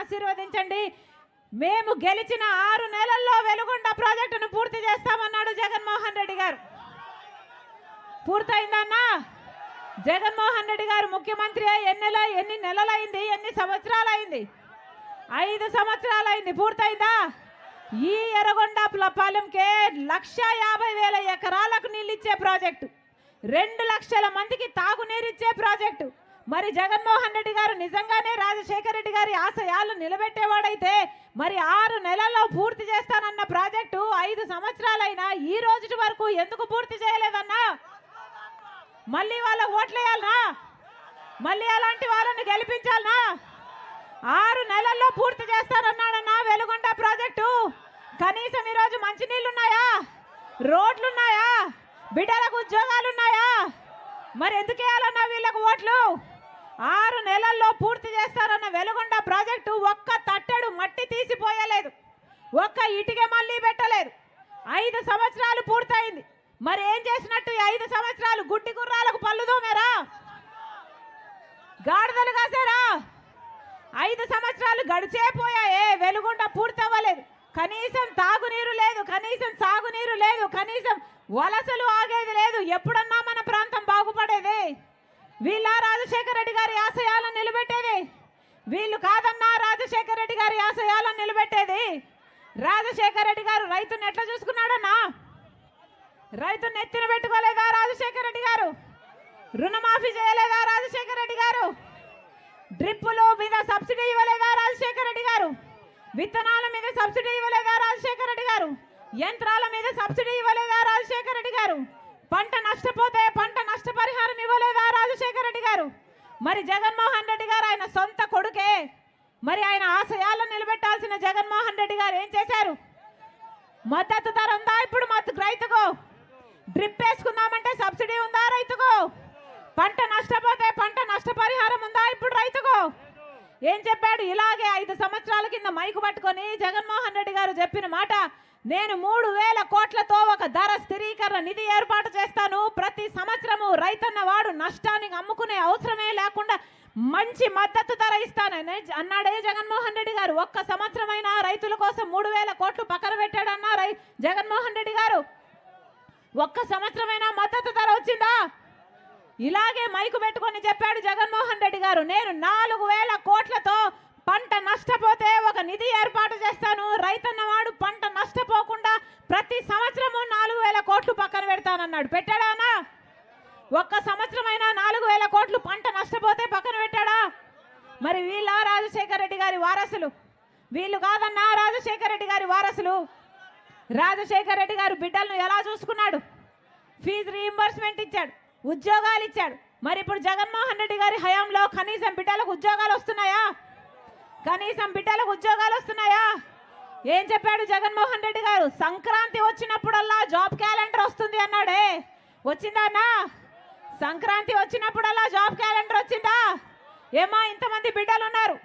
ఆశీర్వదించండి. మేము గెలిచిన ఆరు నెలల్లో వెలుగొండ ప్రాజెక్టును పూర్తి చేస్తామన్నాడు జగన్మోహన్ రెడ్డి గారు. పూర్తయిందన్నా? జగన్మోహన్ రెడ్డి గారు ముఖ్యమంత్రి ఎన్ని నెల ఎన్ని నెలలైంది? ఎన్ని సంవత్సరాలైంది? ఐదు సంవత్సరాలైంది. పూర్తయిందా? ఈ ఎర్రగొండ పాలెంకే లక్ష యాభై వేల ఎకరాలకు నీళ్ళిచ్చే ప్రాజెక్టు. రెండు లక్షల మందికి తాగునీరిచ్చే ప్రాజెక్టు. మరి జగన్మోహన్ రెడ్డి గారు నిజంగానే రాజశేఖర రెడ్డి గారి ఆశయాలు నిలబెట్టేవాడైతే మరి ఆరు నెలల్లో పూర్తి చేస్తానన్న ప్రాజెక్టు ఐదు సంవత్సరాలైనా ఈ రోజు వరకు ఎందుకు పూర్తి చేయలేదన్నా? మళ్ళీ వాళ్ళ ఓట్లేయాలనా? మళ్ళీ అలాంటి వాళ్ళని గెలిపించాలనా? ఆరు నెలల్లో పూర్తి చేస్తానన్నాడన్నా వెలుగొండ ప్రాజెక్టు? కనీసం ఈరోజు మంచినీళ్ళున్నాయా? రోడ్లున్నాయా? బిడ్డలకు ఉద్యోగాలున్నాయా? మరి ఎందుకేయాలన్నా వీళ్ళకు ఓట్లు? ఆరు నెలల్లో పూర్తి చేస్తారన్న వెలుగొండ ప్రాజెక్టు ఒక్క తట్టెడు మట్టి తీసిపోయలేదు. ఒక్క ఇటుక మళ్ళీ పెట్టలేదు. ఐదు సంవత్సరాలు పూర్తయింది. మరి ఏం చేసినట్టు ఐదు సంవత్సరాలు గుడ్డి గుర్రాలకు పళ్ళు దోమేరా? గాడిదలు కాసారా? ఐదు సంవత్సరాలు గడిచే పోయాయే వెలుగుండ పూర్తి అవ్వలేదు కనీసం తాగునీరు లేదు కనీసం సాగునీరు లేదు కనీసం వలసలు ఆగేది లేదు. ఎప్పుడన్నా మన వీళ్ళ రాజశేఖర రెడ్డి గారి ఆశయాలను నిలబెట్టేది. వీళ్ళు కాదన్నా రాజశేఖర రెడ్డి గారి ఆశయాలను నిలబెట్టేది. రాజశేఖర రెడ్డి గారు రైతుని ఎట్లా చూసుకున్నాడన్నా? రైతుని ఎత్తిన పెట్టుకోలేదా రాజశేఖర రెడ్డి గారు? రుణమాఫీ చేయలేదా రాజశేఖర రెడ్డి గారు? డ్రిప్పులు మీద సబ్సిడీ ఇవ్వలేదా రాజశేఖర రెడ్డి గారు? విత్తనాల మీద సబ్సిడీ ఇవ్వలేదా రాజశేఖర రెడ్డి గారు? యంత్రాల మీద సబ్సిడీ ఇవ్వలేదా రాజశేఖర రెడ్డి గారు? పంట నష్టపోతే పంట నష్టపరిహారం ఇవ్వలేదా రాజశేఖర రెడ్డి గారు. మరి జగన్మోహన్ రెడ్డి గారు ఆయన సొంత కొడుకే. మరి ఆయన ఆశయాలను నిలబెట్టాల్సిన జగన్మోహన్ రెడ్డి గారు ఏం చేశారు? మద్దతు ధర ఉందా ఇప్పుడు మద్దతు రైతుకు? డ్రిప్ వేసుకుందామంటే సబ్సిడీ ఉందా రైతుకు? పంట నష్టపోతే పంట నష్టపరిహారం ఉందా ఇప్పుడు రైతుకు? ఏం చెప్పాడు? ఇలాగే ఐదు సంవత్సరాల కింద మైకు పట్టుకొని జగన్మోహన్ రెడ్డి గారు చెప్పిన మాట నేను మూడు వేల కోట్లతో ఒక ధర స్థిరీకరణ నిధి ఏర్పాటు చేస్తాను. ప్రతి సంవత్సరము రైతన్న వాడు నష్టానికి అమ్ముకునే అవసరమే లేకుండా మంచి మద్దతు ధర ఇస్తానని అన్నాడే జగన్మోహన్ రెడ్డి గారు. ఒక్క సంవత్సరమైనా రైతుల కోసం మూడు వేల కోట్లు పక్కన పెట్టాడన్నా రై జగన్మోహన్ రెడ్డి గారు. ఒక్క సంవత్సరమైనా మద్దతు ధర వచ్చిందా? ఇలాగే మైకు పెట్టుకొని చెప్పాడు జగన్మోహన్ రెడ్డి గారు. నేను నాలుగు వేల కోట్లతో పంట నష్టపోతే ఒక నిధి ఏర్పాటు చేస్తాను. రైతన్నవాడు పంట నష్టపోకుండా ప్రతి సంవత్సరము నాలుగు వేల కోట్లు పక్కన పెడతానన్నాడు. పెట్టాడానా ఒక్క సంవత్సరమైనా నాలుగు వేల కోట్లు పంట నష్టపోతే పక్కన పెట్టాడా? మరి వీళ్ళ రాజశేఖర రెడ్డి గారి వారసులు? వీళ్ళు కాదన్నా రాజశేఖర రెడ్డి గారి వారసులు? రాజశేఖర రెడ్డి గారు బిడ్డలను ఎలా చూసుకున్నాడు? ఫీజు రీఎంబర్స్మెంట్ ఇచ్చాడు. ఉద్యోగాలు ఇచ్చాడు. మరి ఇప్పుడు జగన్మోహన్ రెడ్డి గారి హయాంలో కనీసం బిడ్డలకు ఉద్యోగాలు వస్తున్నాయా? కనీసం బిడ్డలకు ఉద్యోగాలు వస్తున్నాయా? ఏం చెప్పాడు జగన్మోహన్ రెడ్డి గారు? సంక్రాంతి వచ్చినప్పుడల్లా జాబ్ క్యాలెండర్ వస్తుంది అన్నాడే. వచ్చిందా సంక్రాంతి వచ్చినప్పుడల్లా జాబ్ క్యాలెండర్ వచ్చిందా? ఏమా ఇంతమంది బిడ్డలు ఉన్నారు.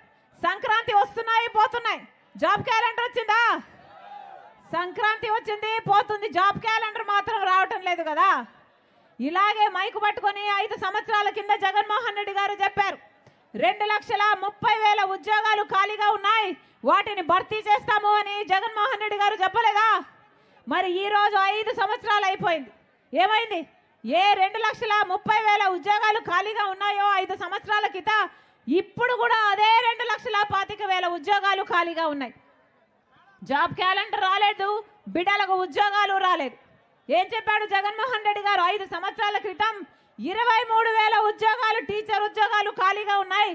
సంక్రాంతి వస్తున్నాయి పోతున్నాయి. జాబ్ క్యాలెండర్ వచ్చిందా? సంక్రాంతి వచ్చింది పోతుంది. జాబ్ క్యాలెండర్ మాత్రం రావటం లేదు కదా. ఇలాగే మైకు పట్టుకొని ఐదు సంవత్సరాల కింద జగన్మోహన్ రెడ్డి గారు చెప్పారు. రెండు లక్షల ముప్పై వేల ఉద్యోగాలు ఖాళీగా ఉన్నాయి. వాటిని భర్తీ చేస్తాము అని జగన్మోహన్ రెడ్డి గారు చెప్పలేదా? మరి ఈరోజు ఐదు సంవత్సరాలు అయిపోయింది. ఏమైంది? ఏ రెండు లక్షల ముప్పై వేల ఉద్యోగాలు ఖాళీగా ఉన్నాయో ఐదు సంవత్సరాల కింద ఇప్పుడు కూడా అదే రెండు లక్షల పాతిక వేల ఉద్యోగాలు ఖాళీగా ఉన్నాయి. జాబ్ క్యాలెండర్ రాలేదు బిడ్డలకు ఉద్యోగాలు రాలేదు. ఏం చెప్పాడు జగన్మోహన్ రెడ్డి గారు? ఐదు సంవత్సరాల క్రితం ఇరవై మూడు వేల ఉద్యోగాలు టీచర్ ఉద్యోగాలు ఖాళీగా ఉన్నాయి.